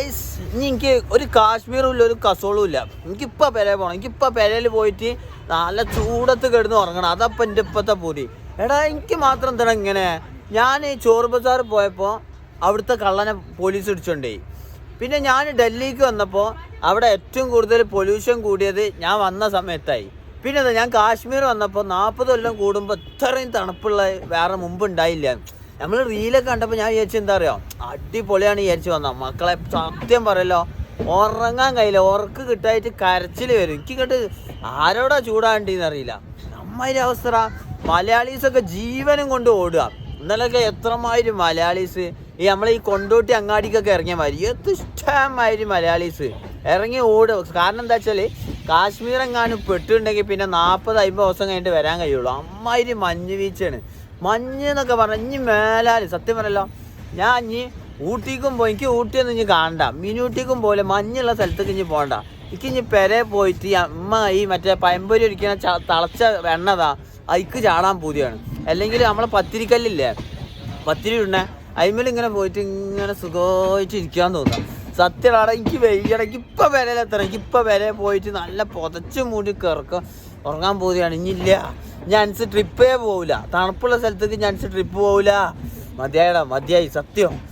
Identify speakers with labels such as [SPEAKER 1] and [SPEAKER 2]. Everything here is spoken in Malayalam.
[SPEAKER 1] ഗായ്സ് ഇനി എനിക്ക് ഒരു കാശ്മീറും ഇല്ല ഒരു കസോളും ഇല്ല. എനിക്കിപ്പോൾ പെരയിൽ പോകണം എനിക്കിപ്പോൾ പെരയിൽ പോയിട്ട് നല്ല ചൂടത്ത് കിടന്ന് ഉറങ്ങണം. അതപ്പം എന്റെ ഇപ്പോഴത്തെ പൂതി. എടാ എനിക്ക് മാത്രം എന്താണ് ഇങ്ങനെ? ഞാൻ ചോറ് ബസാർ പോയപ്പോൾ അവിടുത്തെ കള്ളനെ പോലീസ് ഇടിച്ചുകൊണ്ടേ പിന്നെ ഞാൻ ഡൽഹിക്ക് വന്നപ്പോൾ അവിടെ ഏറ്റവും കൂടുതൽ പൊല്യൂഷൻ കൂടിയത് ഞാൻ വന്ന സമയത്തായി. പിന്നെ ഞാൻ കാശ്മീർ വന്നപ്പോൾ നാൽപ്പത് കൊല്ലം കൂടുമ്പോൾ ഇത്രയും തണുപ്പുള്ള വേറെ മുമ്പ് ഉണ്ടായില്ല. നമ്മൾ റീലൊക്കെ കണ്ടപ്പോൾ ഞാൻ വിചാരിച്ചു എന്താ അറിയോ? അടിപൊളിയാണ് വിചാരിച്ചു വന്ന. മക്കളെ സത്യം പറയല്ലോ. ഉറങ്ങാൻ കഴിയില്ല. ഉറക്ക് കിട്ടായിട്ട് കരച്ചിൽ വരും. എനിക്ക് കേട്ട് ആരോടാ ചൂടാണ്ടിന്ന് അറിയില്ല. നമ്മുടെ അവസ്ഥ മലയാളീസൊക്കെ ജീവനും കൊണ്ട് ഓടുക. ഇന്നലൊക്കെ എത്രമാതിരി മലയാളീസ്. ഈ നമ്മളെ ഈ കൊണ്ടോട്ടി അങ്ങാടിക്കൊക്കെ ഇറങ്ങിയ മാതിരി. എത്ര ഇഷ്ടമാതിരി മലയാളീസ്. ഇറങ്ങി ഓടുക. കാരണം എന്താ വെച്ചാൽ കാശ്മീർ എങ്ങാനും പെട്ടിട്ടുണ്ടെങ്കിൽ പിന്നെ നാൽപ്പത് അമ്പത് ദിവസം കഴിഞ്ഞിട്ട് വരാൻ കഴിയുള്ളൂ. അമ്മാതിരി മഞ്ഞ് വീഴ്ചയാണ്. മഞ്ഞ് എന്നൊക്കെ പറഞ്ഞാൽ മേലാൽ സത്യം പറയല്ലോ. ഞാൻ ഇനി ഊട്ടിക്കും പോയി. എനിക്ക് ഊട്ടിയൊന്നും ഇനി കാണണ്ട. മിനൂട്ടിക്കും പോലെ മഞ്ഞുള്ള സ്ഥലത്തേക്ക് ഇനി പോകണ്ട. എനിക്ക് ഇനി പെരെ പോയിട്ട് അമ്മ ഈ മറ്റേ പയമ്പൊരി ഒരിക്കുന്ന തളച്ച വെണ്ണതാ അതിക്ക് ചാടാൻ പൂതിയാണ്. അല്ലെങ്കിൽ നമ്മളെ പത്തിരിക്കല്ലില്ലേ? പത്തിരി ഉണ്ണേ അതിമേൽ ഇങ്ങനെ പോയിട്ട് ഇങ്ങനെ സുഖമായിട്ട് ഇരിക്കാൻ തോന്നുക സത്യമാണ് എനിക്ക് വെയ്യടക്ക് ഇപ്പം വിലയിലെത്തണം എനിക്ക് ഇപ്പം വില പോയിട്ട് നല്ല പുതച്ച് മൂടി കിറക്കം. ഉറങ്ങാൻ പോവുകയാണ്. ഇനിയില്ല. ഞാൻസ് ട്രിപ്പേ പോവില്ല തണുപ്പുള്ള സ്ഥലത്തേക്ക് ഞാൻസ് ട്രിപ്പ് പോവില്ല മതിയായടാ മതിയായി. സത്യം.